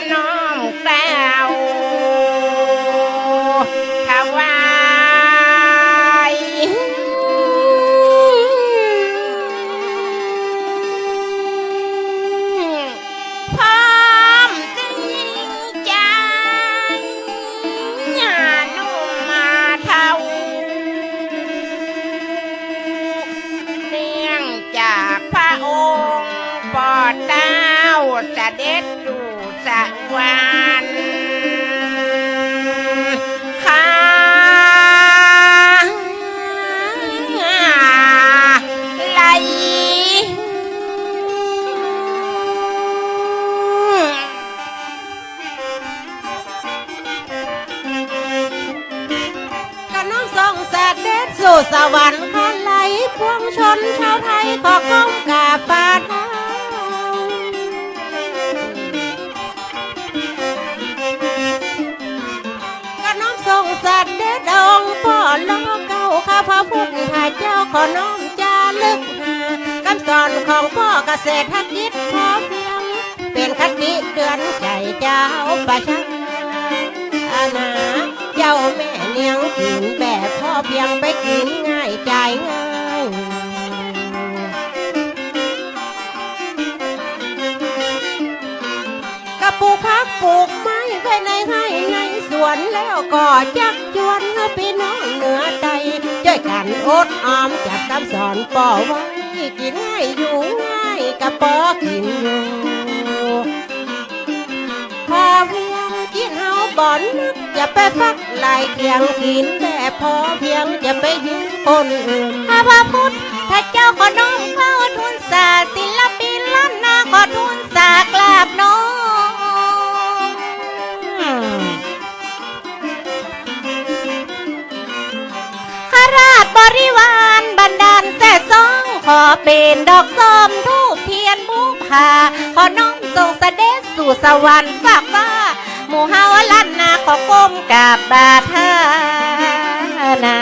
อ สู่สวรรค์คันไหลพวงชนชาวไทยขอก้มกราบปาเท้าก็น้อมทรงสัตว์เด็ดองพ่อล้อเก้าข้าพระพุทธเจ้าขอน้อมจาลึกหาคำสอนของพ่อเกษตรกิจพอเพียง เป็นคติเตือนใจเจ้าประชาอาณา จ้าแม่เลี้ยงกินแบบพ่อเพียงไปกินง่ายจ่ายง่ายกระปลูกพักปลูกไม้ไว้ในให้ในสวนแล้วก็จักจวนพี่น้องเหนือใดช่วยกันอดออมจับคำสอนป่อไว้กินง่ายอยู่ง่ายกระปอกินอยู่พอเพียงกินเฮา บ่อนนึกอย่าไปฟักลายเคียงกินแบบพอเพียงจะไปยืมคนอื่นข้าพระพุทธถ้าเจ้าขอน้อมเข้าทุนศาสตร์ศิลปินล้านนาขอทุนศาสตร์กราบน้องข้าราชบริวารบันดาลแส่ซองขอเป็นดอกส้มทูบเทียนบูพาขอน้อมส่งเสด็จสู่สวรรค์ฝากว่า หมู่เฮาลั่นนาขอก้มกราบบาทานา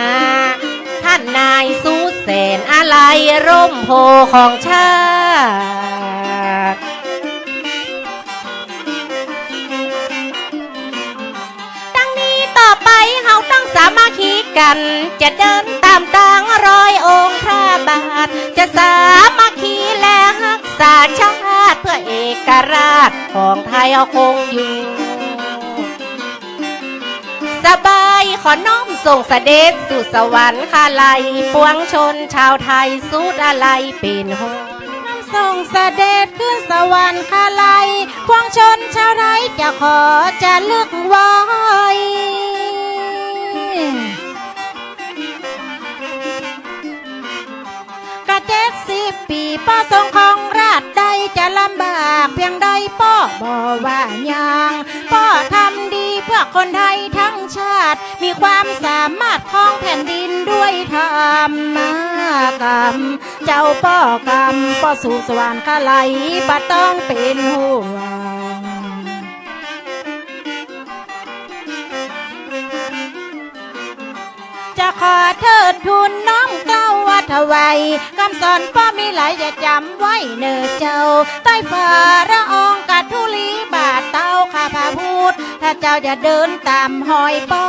ท่านนายสู้แสนอะไรร่มโพของชาติดังนี้ต่อไปเฮาต้องสามัคคีกัน จะเดินตามทางรอยองค์พระบาท จะสามัคคีและรักษาชาติเพื่อเอกราชของไทยเอาคงอยู่ สบายขอน้อมส่งเสด็จสู่สวรรค์คาไลปวงชนชาวไทยสุดอะไรเป็นหงน้ำส่งเสด็จขึ้นสวรรค์คาไลปวงชนชาวไทยจะขอจะเลือกไว้กระเจ็ดสิบปีป้อทรงของราช จะลำบากเพียงใดป้อบ่ว่าหยังป้อทำดีเพื่อคนไทยทั้งชาติ มีความสามารถของแผ่นดินด้วยธรรมกรรม เจ้าป้อกรรมป้อสู่สวรรค์คาไหลปะต้องเป็นห่วงจะขอเทิดทุนน้อมเกล้า วัยคำสอนพ่อมีหลายอย่าจำไว้เนอเจ้าใต้ฝ่าระอองกัดทุลีบาทเต้าข้าพาพูด ถ้าเจ้าจะเดินตามหอยป้อ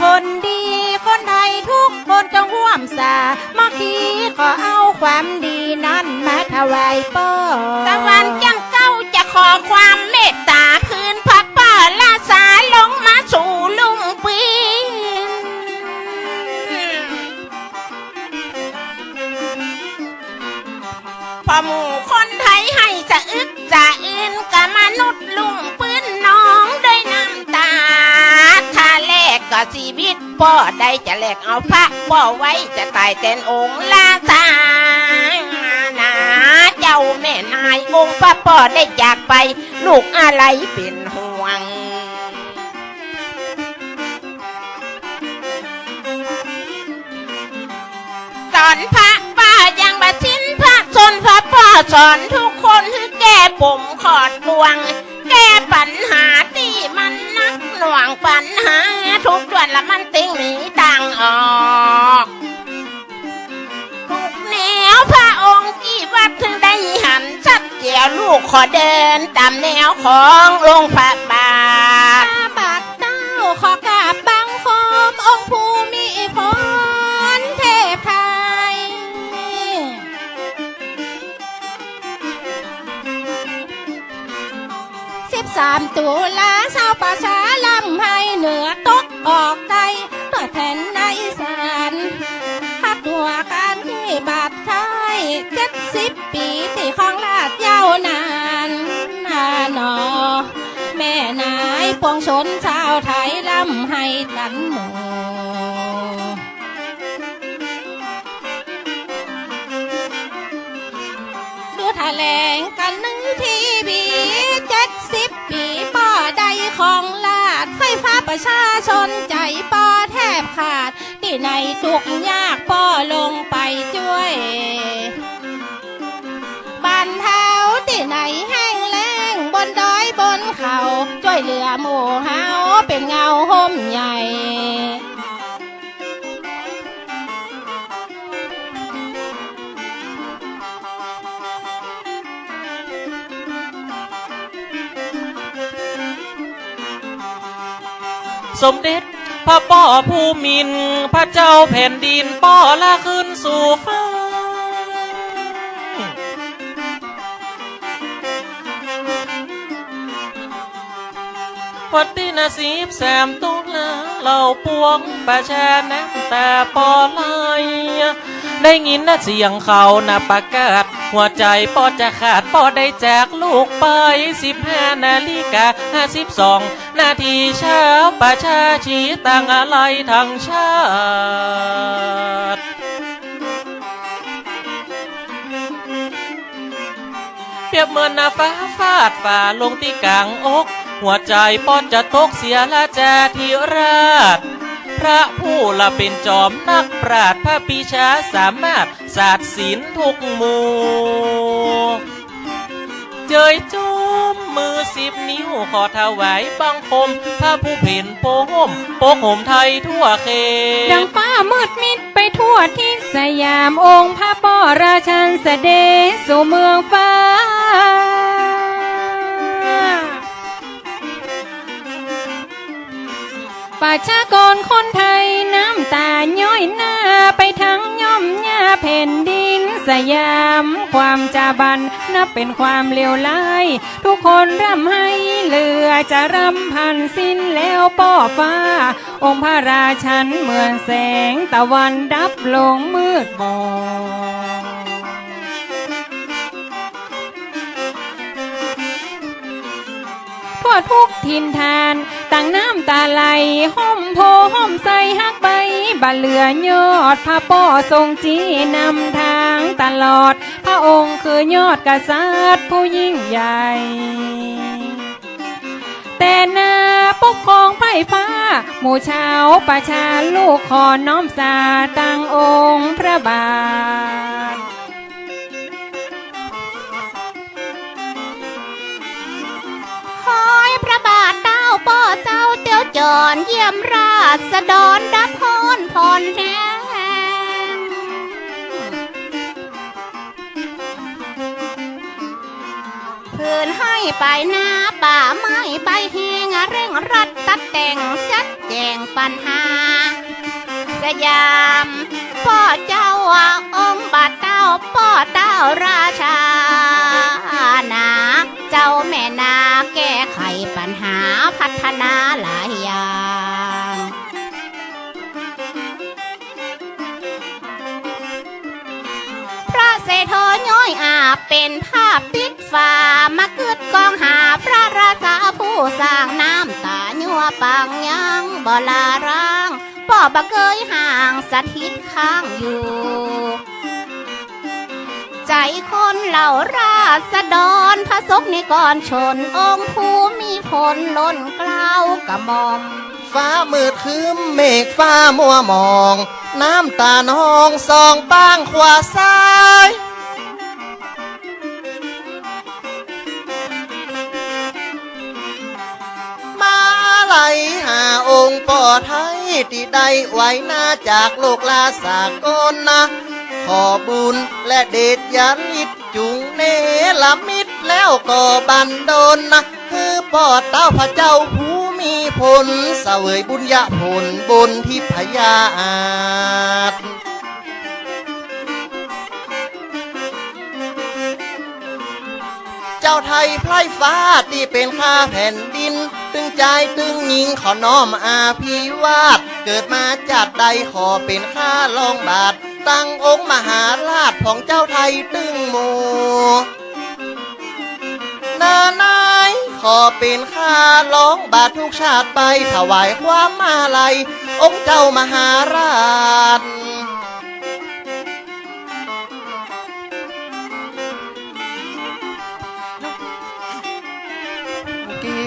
คนดีคนไทยทุกคนจงร่วมสามัคคีขอเอาความดีนั้นมาถวายป้อตะวันจังเก้าจะขอความเมตตาคืนพักป่าลาสาลงมาสู่ลุงปี กับมนุษย์ลุงปืนน้องด้วยน้ำตา ถ้าแลกก็ชีวิตพ่อได้จะแลกเอาพระพ่อไว้จะตายแทนองค์ลาตานาเจ้าแม่นายองค์พระพ่อได้จากไป ลูกอะไรเป็นห่วงสอนพระป้า สอนทุกคนให้แก้ผมขอดบวง แก้ปัญหาที่มันนักหน่วงปัญหา ทุกส่วนละมันติ้งหนีต่างออกทุกแนวพระองค์กี่วัดถึงได้หันชัดเจียวลูกขอเดินตามแนวของลงพระบาทข้าบาทเจ้าขอกราบบังคมองค์ภูมิพล สามตัวลาชาวประชาลำให้เหนือตกออกใจตัวแทนในสานพักหัวการที่บาดไทยเจ็ดสิบปีที่คลองลาดยาวนานนาหนอ แม่นายปวงชนชาวไทยลำให้ตันหมู ประชาชนใจป้อแทบขาด ที่ในทุกยากป่อลงไปช่วยบ้านเทา สมเด็จ พระป่อผู้มิน พระเจ้าแผ่นดินป่อละขึ้นสู่ฟ้าวัดที่นาสีบแซมตุลาเหล่าปวงประชาน้ำแต่ปอลาย ได้ยินนะเสียงเขานะประกาศ หัวใจปอจะขาดปอได้แจกลูกไปสิบห้านาฬิกาห้าสิบสองนาทีเช้าประชาชีต่างอะไรทั้งชาติเปรียบเหมือนนาฟ้าฟาดฝ่าลงที่กลางอก หัวใจปอนจะตกเสียละแจที่ราช พระผู้ละเป็นจอมนักปราดพระปีชาสามารถศาสตร์ศิลทุกหมู่เจยจุมมือสิบนิ้วขอถวายบังคม พระผู้เพ่นโปห่มโปกห่มไทยทั่วเขตดังฟ้ามืดมิดไปทั่วทิศสยามองค์พระปอราชันเสด็จสู่เมืองฟ้า ประชากรคนไทยน้ำตาย้อยหน้าไปทั้งย่อมหญ้าแผ่นดินสยาม ความจาบันนับเป็นความเลวร้าย ทุกคนร่ำให้เหลือจะร่ำพันสิ้นแล้วป้อฟ้า องค์พระราชันเหมือนแสงตะวันดับลงมืดบอดทั่วทุกทินทาน ต่างน้ำตาไหลห้มโพห้มใสฮักใบบานเหลือยอดพระป้อทรงจีนำทางตลอด พระองค์คือยอดกษัตริย์ผู้ยิ่งใหญ่แต่นาปกครองไพร่ฟ้า หมู่ชาวประชาลูกขอน้อมสาตั้งองค์พระบาทคอยพระบาท เจ้าเตียวจอนเยี่ยมราษฎรดับพรพรแห้งเพื่อนให้ไปหน้าป่าไม้ใบเฮงเร่งรัดตัดแต่งชัดแจงปัญหา สยาม พ่อเจ้าองค์บาทเต้าพ่อเต้าราชานา สร้างน้ำตาญัวปางยังบ่ลาร้างป่อบะเกยห่างสถิตข้างอยู่ ใจคนเหล่าราษฎรพระศกนิกรชนองค์ภูมิพลล้นเกล้าวกระหม่อม ฟ้ามืดครึ้มเมฆฟ้ามัวมอง น้ำตานองสองบ้างขวาซ้าย ไหลหาองค์ป่อไทยที่ได้ไว้หน้าจากโลกลาสากลนะ ขอบุญและเดชยานิดจุงเนลมิดแล้วก็บันดลนะ คือปอดเต้าพระเจ้าผู้มีผลเสวยบุญญาผลบนที่พยาอาจ เจ้าไทยไพร่ฟ้าที่เป็นข้าแผ่นดิน ตึงใจตึงยิงขอน้อมอาพีวาดเกิดมาจากใดขอเป็นข้าลองบาท ตั้งองค์มหาราชของเจ้าไทยตึงโมนานายขอเป็นข้าร้องบาททุกชาติไปถวายความมาลัยองค์เจ้ามหาราช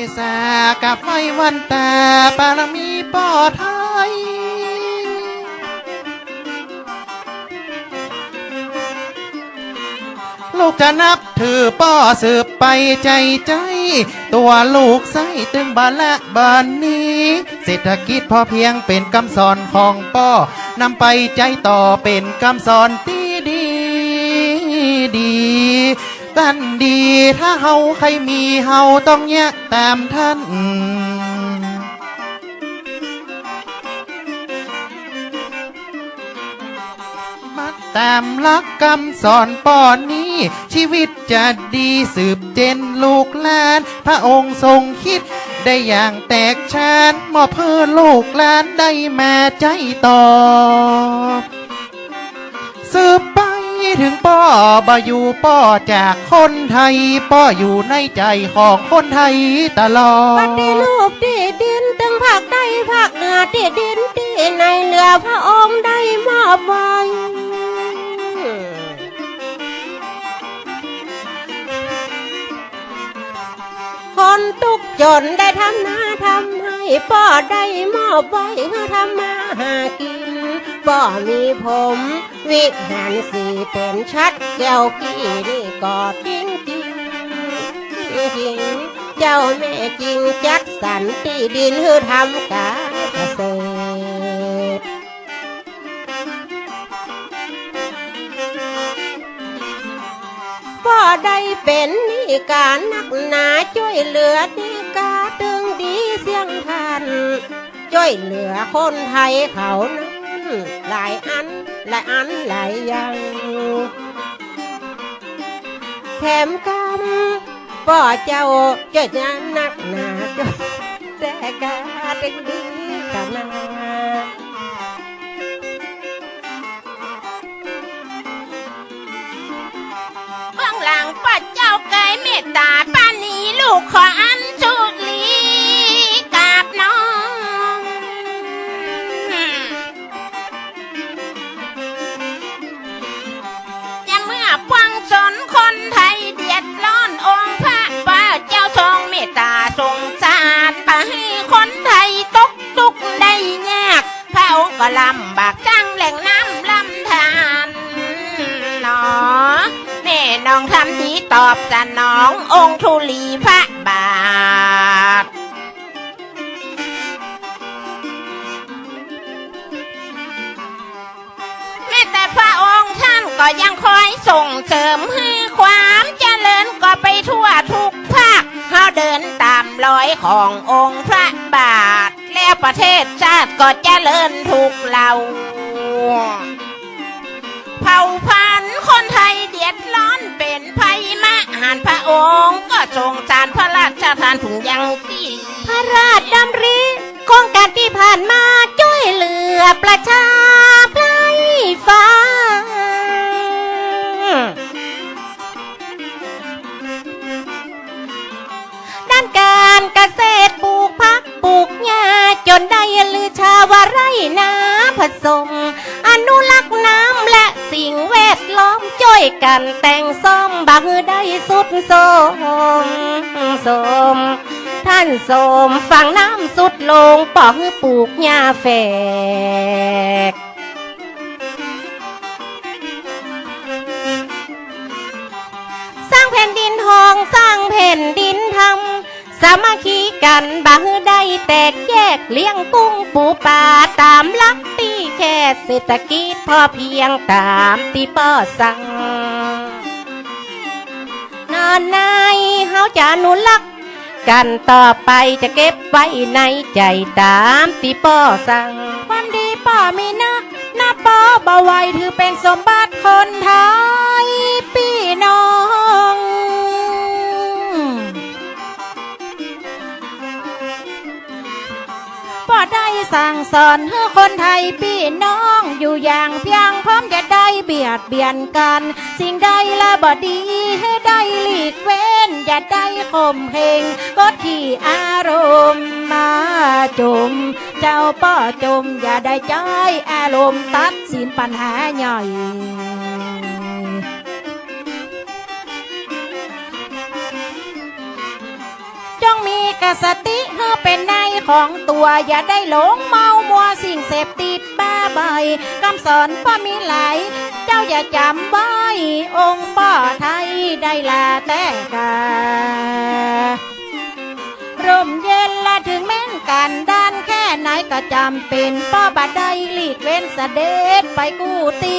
เกษากับไฟวันตาปารมีปอดไทยลูกจะนับถือป้อสืบไปใจใจ ตัวลูกไส้ตึงบานและบานนี้ เศรษฐกิจพอเพียงเป็นคำสอนของป้อนำไปใจต่อเป็นคำสอนที่ดีดี ตันดีถ้าเฮาใครมีเฮาต้องแยกตามท่านมัดตามลักคำสอนป้อนนี้ ชีวิตจะดีสืบเจนลูกหลาน พระองค์ทรงคิดได้อย่างแตกชานมอบเพื่อลูกหลานได้มาใจต่อ สืบไป ถึงป้อบาอยู่ป้อจากคนไทย ป้ออยู่ในใจของคนไทยตลอดปฏิรูปที่ดินตึงภาคใต้ภาคเหนือที่ดินที่ในเหลือพระองค์ได้มอบไว้คนทุกข์จนได้ทำนาทำให้ป้อได้มอบไว้เพื่อทำมาหากินป้อมีผม วิหารสีเป็นชัดแก้วพี่นี่ก็จริงจริงจริงเจ้าแม่จริงจัดสรรที่ดินเือทำการเกษตรพ่อได้เป็นนิการนักหนาช่วยเหลือดีกาตึงดีเสียงทันช่วยเหลือคนไทยเขานั้น หลายอันหลายอันหลายอย่างแถมกำพ่อเจ้าเจ้าจะนักหนาจนแต่กาตึงดีกันนาเบื้องหลังปัดเจ้าไก่เมตตาป้านี้ลูกขออัน ก็ลำบากจังแหล่งน้ำลำธารหนอแม่น้องทำดีตอบสนององค์ธุลีพระบาทแม้แต่พระองค์ท่านก็ยังคอยส่งเสริมให้ความเจริญก็ไปทั่วทุกภาคเฮาเดินตามรอยขององค์พระบาท แล้วประเทศชาติก็เจริญทุกเราเผ่าพันธุ์คนไทยเดียดร้อนเป็นภัยมหานพระองค์ก็ทรงจานพระราชทานถุงยังตีพพระราชดำริโครงการที่ผ่านมาช่วยเหลือ สุดโสมสม ท่านสมฝั่งน้ำสุดลงปอกปลูกหญ้าแฝกสร้างแผ่นดินทองสร้างแผ่นดินธรรมสามัคคีกันบังได้แตกแยกเลี้ยงกุ้งปูปลาตามลักปีแค่เศรษฐกิจพอเพียงตามที่ป้อสั่งานายเฮาจะนุรัก กันต่อไปจะเก็บไว้ในใจตามที่ป่อสั่ง ความดีป่อมีนะหน้าป่อบ่ไหวถือเป็นสมบัติคนไทย สั่งสอนให้คนไทยพี่น้องอยู่อย่างเพียงพร้อมจะได้เบียดเบียนกัน สิ่งใดละบ่ดีให้ได้หลีกเว้น อย่าได้ข่มเหงกดขี่อารมณ์มาจุมเจ้าป้อจม อย่าได้ใจอยอารมณ์ตัดสินปัญหาใหญ่ กสติเพื่อเป็นนายของตัวอย่าได้หลงเมามัวสิ่งเสพติดบ้าใบคำสอนพ่อมีหลาย เจ้าอย่าจำไว้องค์ป้อไทยได้ลาแต่การ่มเย็นและถึงแม้นกันด้านแค่ไหนก็จำเป็นป้อบาได้หลีกเว้นเสด็จไปกู้ตี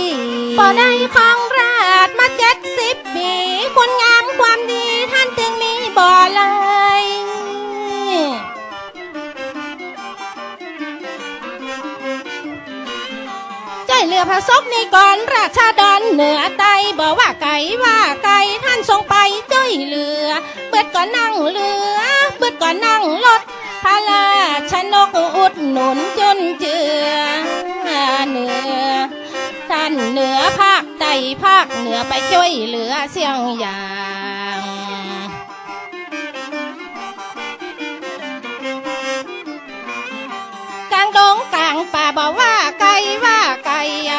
ปอได้ของราชมาเจ็ดสิบปี คุณงามความดีท่านจึงมีบ่อเลย ใจเหลือพระศกในก่อนราชดอนเหนือไตบอกว่าไก่ว่าไก่ท่านทรงไปจ้อยเหลือ เบิดก่อนนั่งเรือ เบิดก่อนนั่งรถพระราชนกอุดหนุนจนเจือเหนือ ท่านเหนือภาคใต้ภาคเหนือไปช่วยเหลือเสียงอย่างกลางดงกลางป่าบอกว่าไกลว่า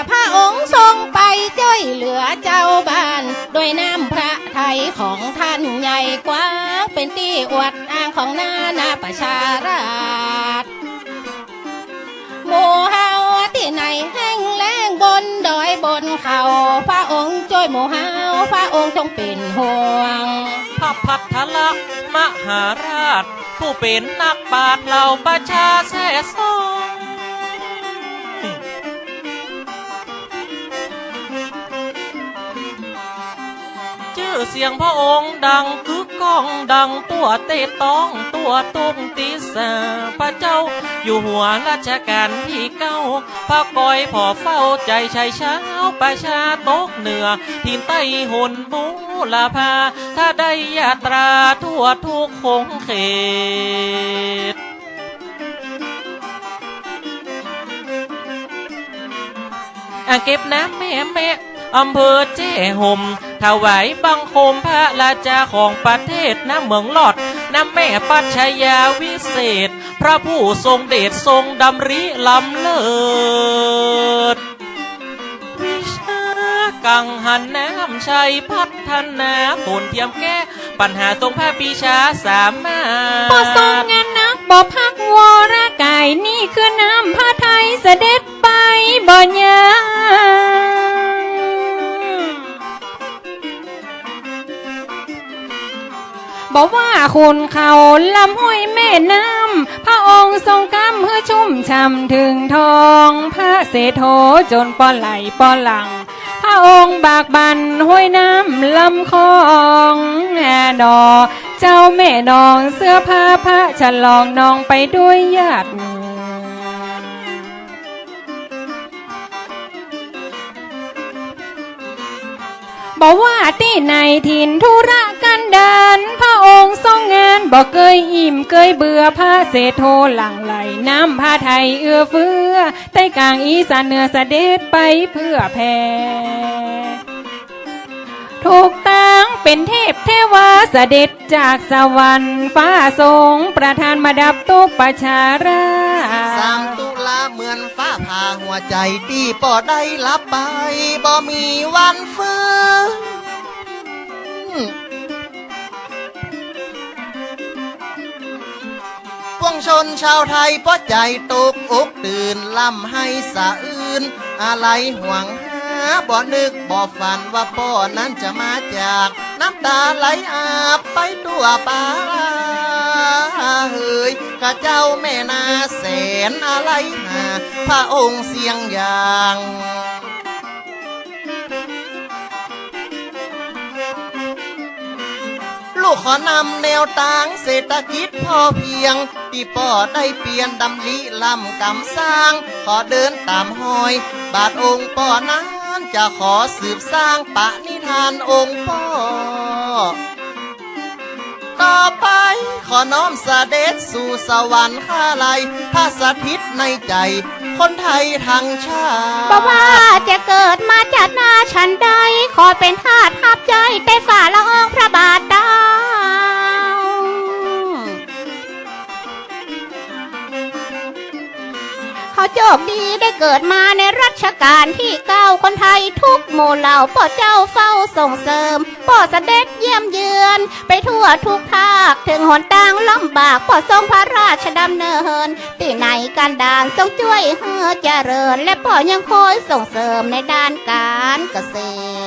พระองค์ทรงไปช่วยเหลือเจ้าบ้าน ด้วยน้ำพระไทยของท่านใหญ่กว้างเป็นที่อวดอ้างของนานาประชาราษฎร์หมู่เฮาที่ไหนแห้งแล้งบนดอยบนเขา พระองค์ช่วยหมู่เฮาพระองค์จงเป็นห่วงพระพัทลักษณ์มหาราช ผู้เป็นนักปราชญ์เหล่าประชาแซ่ซอ เสียงพระองค์ดังกึกก้องดังตัวเตะต้องตัวตุ้งตีสาพระเจ้า อยู่หัวราชการที่เก้า พระกอยพอเฝ้าใจชายเช้าประชาตกเหนือทินใต้หนบูลาภาถ้าได้ยาตราทั่วทุกคงเขตอ่างเก็บน้ำแม่แม่อำเภอเจ้ห่ม ถวายบังคมพระราชาของประเทศน้ำเมืองหลอดน้ำแม่ปัชญาวิเศษ พระผู้ทรงเดชทรงดำริลำเลิศวิชากังหันน้ำชัยพัฒนาฝนเทียมแก้ ปัญหาทรงพระปีชาสามารถปอทรงงานนักบ่พักวรกายนี่คือน้ำพระไทยเสด็จไปบ่ยา บอกว่าคุณเขาลำห้วยแม่น้ำพระองค์ทรงกำเพื่อชุ่มช่ำถึงทองพระเศรษโธจนปอไหลปอหลัง พระองค์บากบันห้วยน้ำลำคลองแน่ดอเจ้าแม่นองเสื้อผ้าพระฉลองนองไปด้วยญาติ บอกว่าที่ในถิ่นธุระกันดานพระองค์ทรงงานบอกเคยอิ่มเคยเบื่อพระเศรษโทหลังไหลน้ำพระไทยเอื้อเฟื้อใต้กลางอีสานเหนือเสด็จไปเพื่อแผ่ ถูกตั้งเป็นเทพเทวาเสด็จจากสวรรค์ฟ้าทรงประทานมาดับทุกประชาราสามตุลาเหมือนฟ้าผ่าหัวใจตีป่อได้รับไปบ่มีวันฟื้นปวงชนชาวไทยเพราะใจตกอกตื่นล่ำให้สะอื่นอะไรห่วง บ่นึกบ่ฝันว่าพ่อนั้นจะมาจาก น้ำตาไหลอาบไปตัวปาเฮ้ยข้าเจ้าแม่นาแสนอะไรหาพระองค์เสียงอย่างลูกขอนำแนวทางเศรษฐกิจพอเพียง ที่ป่อได้เปลี่ยนดำลิลำกำสร้าง ขอเดินตามหอย บาทองค์ป่อนั้น จะขอสืบสร้างปะนิทานองค์ป่อ ต่อไปขอน้อมเสด็จสู่สวรรค์ข้าไลพระสถิตในใจ คนไทยทั้งชาติบอกว่าจะเกิดมาจากหน้าฉันใด ขอเป็นทาสทับใจได้ฝ่าละอองพระบาทได้ โชคดีได้เกิดมาในรัชกาลที่เก้าคนไทยทุกหมู่เหล่าพ่อเจ้าเฝ้าส่งเสริมพ่อเสด็จเยี่ยมเยือน ไปทั่วทุกภาคถึงหนทางลำบากพ่อทรงพระราชดำเนินที่ไหนการดานทรงช่วยเฮือเจริญ และพ่อยังคอยส่งเสริมในด้านการเกษตร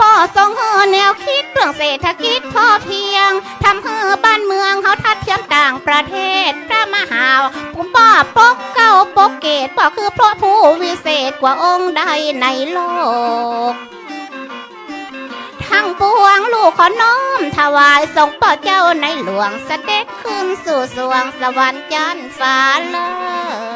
ป่อทรงเฮอแนวคิดเรื่องเศรษฐกิจพอเพียงทำเฮือบ้านเมืองเขาทัดเทียมต่างประเทศพระมหาปุมป้อปกเก้าปกเกตป่อคือพระผู้วิเศษกว่าองค์ใดในโลกทั้งปวงลูกขอน้อมถวายส่งป่อเจ้าในหลวงเสด็จขึ้นสู่สวงสวรรค์จันทร์ฟ้าเลย